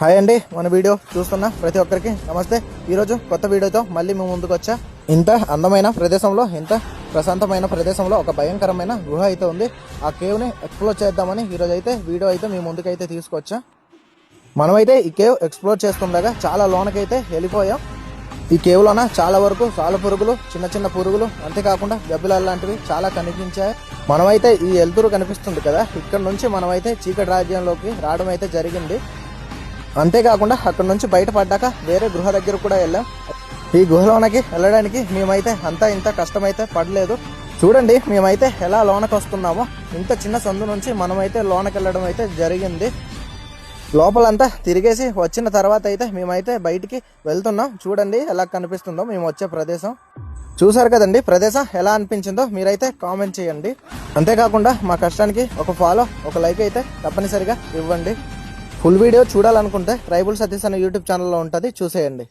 Hi అండి మన video చూస్తున్న ప్రతి ఒక్కరికి నమస్తే. ఈరోజు కొత్త వీడియోతో మళ్ళీ మేము ముందుకు వచ్చా. ఇంత అందమైన ప్రదేశంలో ఇంత ప్రశాంతమైన ప్రదేశంలో ఒక భయంకరమైన గుహ అయితే ఉంది. ఆ కేవ్ని ఎక్స్ప్లోర్ చేద్దామని ఈరోజు అయితే వీడియో అయితే మీ ముందుకు అయితే తీసుకొచ్చా. మనమైతే ఈ కేవ్ ఎక్స్ప్లోర్ చేస్తుండగా చాలా లోనకైతే వెళ్ళిపోయాం. ఈ కేవ్లోన చాలా వరకు సాల పురుగులు చిన్న చిన్న పురుగులు అంతేకాకుండా గబ్బిలాలు లాంటివి చాలా కనిపించాయి. మనమైతే ఈ వెలుతురు కనిపిస్తుంది కదా ఇక్కడ నుంచి మనమైతే చీకటి రాజ్యంలోకి రావడం అయితే జరిగింది. అంతేకాకుండా అక్కడ నుంచి బయటపడ్డాక వేరే గృహ దగ్గర కూడా వెళ్ళాం. ఈ గుహలోనకి వెళ్ళడానికి మేమైతే అంతా ఇంత కష్టమైతే పడలేదు. చూడండి మేమైతే ఎలా లోనకి వస్తున్నామో. ఇంత చిన్న సందు నుంచి మనమైతే లోనకి వెళ్ళడం అయితే జరిగింది. లోపలంతా తిరిగేసి వచ్చిన తర్వాత అయితే మేమైతే బయటికి వెళ్తున్నాం. చూడండి ఎలా కనిపిస్తుందో మేము వచ్చే ప్రదేశం. చూసారు కదండి ప్రదేశం ఎలా అనిపించిందో మీరైతే కామెంట్ చేయండి. అంతేకాకుండా మా కష్టానికి ఒక ఫాలో ఒక లైక్ అయితే తప్పనిసరిగా ఇవ్వండి. ఫుల్ వీడియో చూడాలనుకుంటే ట్రైబుల్ సతీష్ అనే యూట్యూబ్ ఛానల్లో ఉంటుంది చూసేయండి.